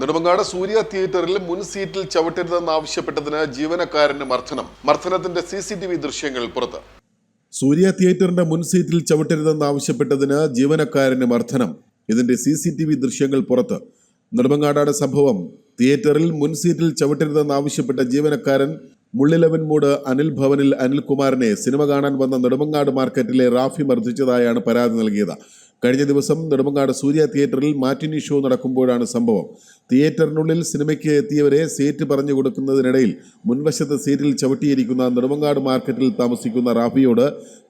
നെടുമങ്ങാട് സൂര്യ തിയേറ്ററിൽ മുൻ സീറ്റിൽ ചവിട്ടരുതെന്ന് ആവശ്യപ്പെട്ടതിന് ജീവനക്കാരന് മർദ്ദനം. മർദ്ദനത്തിന്റെ സി സി ടി വി ദൃശ്യങ്ങൾ പുറത്ത്. സൂര്യ തിയേറ്ററിന്റെ മുൻ സീറ്റിൽ ചവിട്ടരുതെന്ന് ആവശ്യപ്പെട്ടതിന് ജീവനക്കാരന് മർദ്ദനം. ഇതിന്റെ സി സി ടി വി ദൃശ്യങ്ങൾ പുറത്ത്. നെടുമങ്ങാടാണ് സംഭവം. തിയേറ്ററിൽ മുൻ സീറ്റിൽ ചവിട്ടരുതെന്ന് ആവശ്യപ്പെട്ട ജീവനക്കാരൻ മുള്ളിലവൻ മൂട് അനിൽ ഭവനിൽ അനിൽകുമാറിനെ സിനിമ കാണാൻ വന്ന നെടുമങ്ങാട് മാർക്കറ്റിലെ റാഫി മർദ്ദിച്ചതായാണ് പരാതി നൽകിയത്. കഴിഞ്ഞ ദിവസം നെടുമങ്ങാട് സൂര്യ തിയേറ്ററിൽ മാറ്റിനി ഷോ നടക്കുമ്പോഴാണ് സംഭവം. തിയേറ്ററിനുള്ളിൽ സിനിമയ്ക്ക് എത്തിയവരെ സീറ്റ് പറഞ്ഞു കൊടുക്കുന്നതിനിടയിൽ മുൻവശത്തെ സീറ്റിൽ ചവിട്ടിയിരിക്കുന്ന നെടുമങ്ങാട് മാർക്കറ്റിൽ താമസിക്കുന്ന റാഫിയോട്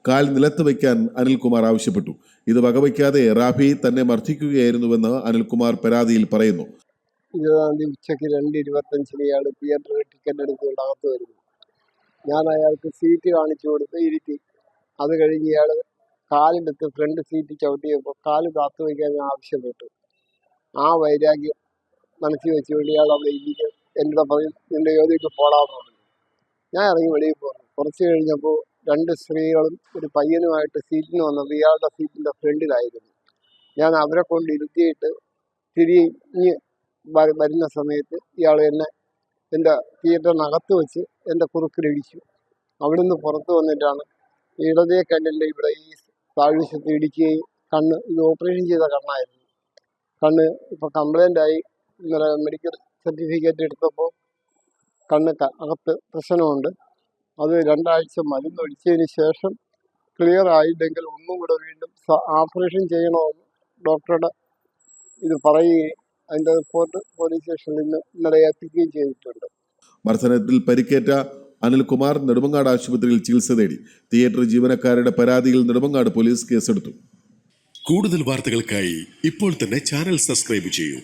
കാൽ നിലത്ത് വയ്ക്കാൻ അനിൽകുമാർ ആവശ്യപ്പെട്ടു. ഇത് വകവയ്ക്കാതെ റാഫി തന്നെ മർദ്ദിക്കുകയായിരുന്നുവെന്ന് അനിൽകുമാർ പരാതിയിൽ പറയുന്നു. ഇരുപതാം തീയതി ഉച്ചയ്ക്ക് രണ്ട് ഇരുപത്തഞ്ചിന് തിയേറ്ററിൽ ടിക്കറ്റ് എടുത്തുകൊണ്ട് അകത്ത് വരുന്നു ഞാൻ അയാൾക്ക് സീറ്റ് കാണിച്ചു കൊടുത്ത് ഇരുത്തി. അത് കഴിഞ്ഞ് ഇയാൾ കാലിലെടുത്ത് ഫ്രണ്ട് സീറ്റ് ചവിട്ടിയപ്പോൾ കാൽ കാത്തു വയ്ക്കാൻ ആവശ്യപ്പെട്ടു. ആ വൈരാഗ്യം മനസ്സിൽ വെച്ച് ഇയാൾ അവിടെ ഇരിക്കും എന്നോട് പറയും നിന്റെ യോജിക്ക് പോടാന്ന് പറഞ്ഞു. ഞാൻ ഇറങ്ങി വെളിയിൽ പോന്നു. കുറച്ച് കഴിഞ്ഞപ്പോൾ രണ്ട് സ്ത്രീകളും ഒരു പയ്യനുമായിട്ട് സീറ്റിന് വന്നത് ഇയാളുടെ സീറ്റിന്റെ ഫ്രണ്ടിലായിരുന്നു ഞാൻ അവരെ കൊണ്ട് ഇരുത്തിയിട്ട് തിരിഞ്ഞ് വരുന്ന സമയത്ത് ഇയാൾ എന്നെ എന്റെ തിയേറ്ററിനകത്ത് വെച്ച് എന്റെ കുറുക്കിലിടിച്ചു. അവിടുന്ന് പുറത്തു വന്നിട്ടാണ് ഇടതേ കണ്ടില്ല ഇവിടെ ഈ താഴ്വശത്ത് ഇടിക്കുകയും കണ്ണ് ഇത് ഓപ്പറേഷൻ ചെയ്ത കണ്ണായിരുന്നു. കണ്ണ് ഇപ്പോൾ കംപ്ലൈന്റ് ആയി. ഇന്നലെ മെഡിക്കൽ സർട്ടിഫിക്കറ്റ് എടുത്തപ്പോൾ കണ്ണ് അകത്ത് പ്രശ്നമുണ്ട്. അത് രണ്ടാഴ്ച മരുന്നൊഴിച്ചതിന് ശേഷം ക്ലിയർ ആയില്ലെങ്കിൽ ഒന്നും കൂടെ വീണ്ടും ഓപ്പറേഷൻ ചെയ്യണമെന്ന് ഡോക്ടറുടെ ഇത് പറയുകയും അതിന്റെ റിപ്പോർട്ട് പോലീസ് സ്റ്റേഷനിൽ നിന്ന് ഇന്നലെ എത്തിക്കുകയും ചെയ്തിട്ടുണ്ട്. മർദ്ദനത്തിൽ പരിക്കേറ്റ അനിൽകുമാർ നെടുമങ്ങാട് ആശുപത്രിയിൽ ചികിത്സ തേടി തിയേറ്റർ ജീവനക്കാരുടെ പരാതിയിൽ നെടുമങ്ങാട് പോലീസ് കേസെടുത്തു. കൂടുതൽ വാർത്തകൾക്കായി ഇപ്പോൾ തന്നെ ചാനൽ സബ്സ്ക്രൈബ് ചെയ്യൂ.